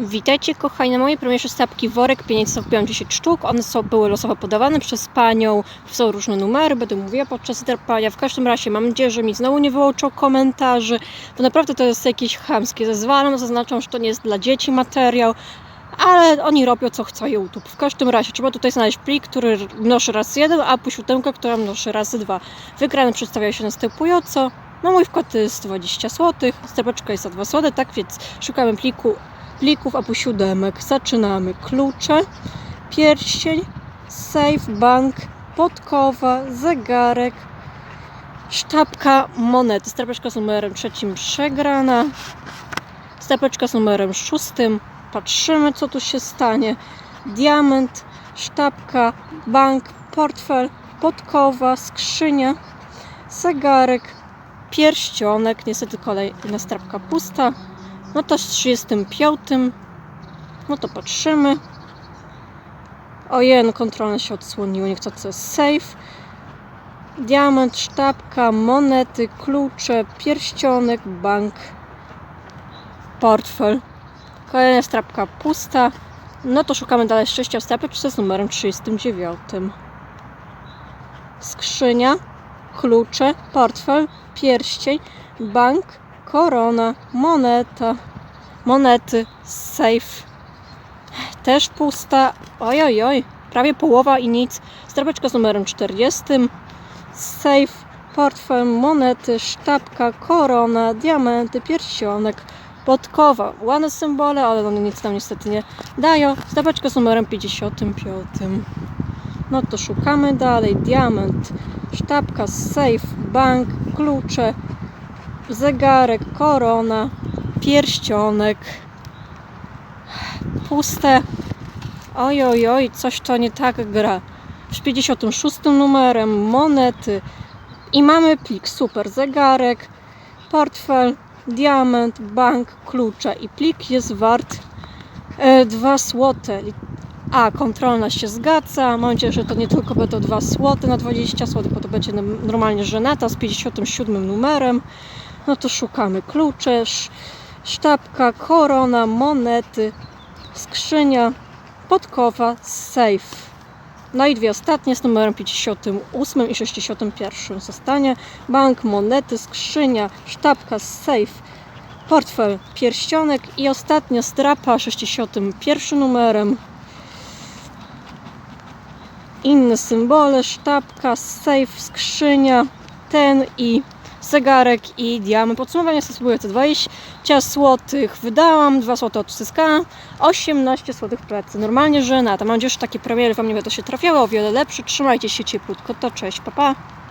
Witajcie kochani, na mojej premierze stawki worek pieniędzy kupiłam 10 sztuk. One są, były losowo podawane przez panią. Są różne numery, będę mówiła podczas drapania. W każdym razie mam nadzieję, że mi znowu nie wyłączą komentarzy, bo naprawdę to jest jakieś chamskie. Zezwalam, zaznaczam, że to nie jest dla dzieci materiał. Ale oni robią co chce YouTube. W każdym razie trzeba tutaj znaleźć plik, który mnoży raz jeden, a po siódemkę, która mnoży razy dwa. Wygrany przedstawia się następująco. No mój wkład jest 20 zł, stepeczka jest za 2 zł, tak więc szukamy pliku, plików, a po siódemek zaczynamy. Klucze, pierścień, safe, bank, podkowa, zegarek, sztabka, monety. Stepeczka z numerem trzecim przegrana, stepeczka z numerem szóstym, patrzymy co tu się stanie, diament, sztabka, bank, portfel, podkowa, skrzynia, zegarek, pierścionek, niestety kolejna strapka pusta. No to z 35. No to patrzymy. Ojej, no kontrolne się odsłoniło, nie chcę co jest safe. Diament, sztabka, monety, klucze, pierścionek, bank, portfel. Kolejna strapka pusta. No to szukamy dalej szczęścia w z numerem 39. Skrzynia, klucze, portfel, pierścień, bank, korona, moneta, monety, safe. Też pusta. Oj, oj, oj. Prawie połowa i nic. Strapeczka z numerem 40. Safe, portfel, monety, sztabka, korona, diamenty, pierścionek, podkowa. Ładne symbole, ale one nic nam niestety nie dają. Strapeczka z numerem 55. No to szukamy dalej. Diament, sztabka, safe, bank, klucze, zegarek, korona, pierścionek. Puste. Oj, oj, oj, coś to nie tak gra. Z 56 numerem, monety. I mamy plik, super, zegarek, portfel, diament, bank, klucze. I plik jest wart e, 2 złote. A, kontrolna się zgadza. Mam nadzieję, że to nie tylko będą 2 zł na 20 zł, bo to będzie normalnie żenata z 57 numerem. No to szukamy klucze, sztabka, korona, monety, skrzynia, podkowa, safe. No i dwie ostatnie z numerem 58 i 61 zostanie. Bank, monety, skrzynia, sztabka, safe, portfel, pierścionek i ostatnia strapa 61 numerem inne symbole, sztabka, safe, skrzynia, ten i zegarek i diament. Podsumowanie stosuję te 20 zł wydałam, 2 zł odzyskałam, 18 zł pracy. Normalnie żenata. Mam nadzieję, że takie premiery Wam nie będą się trafiały, o wiele lepsze. Trzymajcie się cieplutko, to cześć, papa. Pa.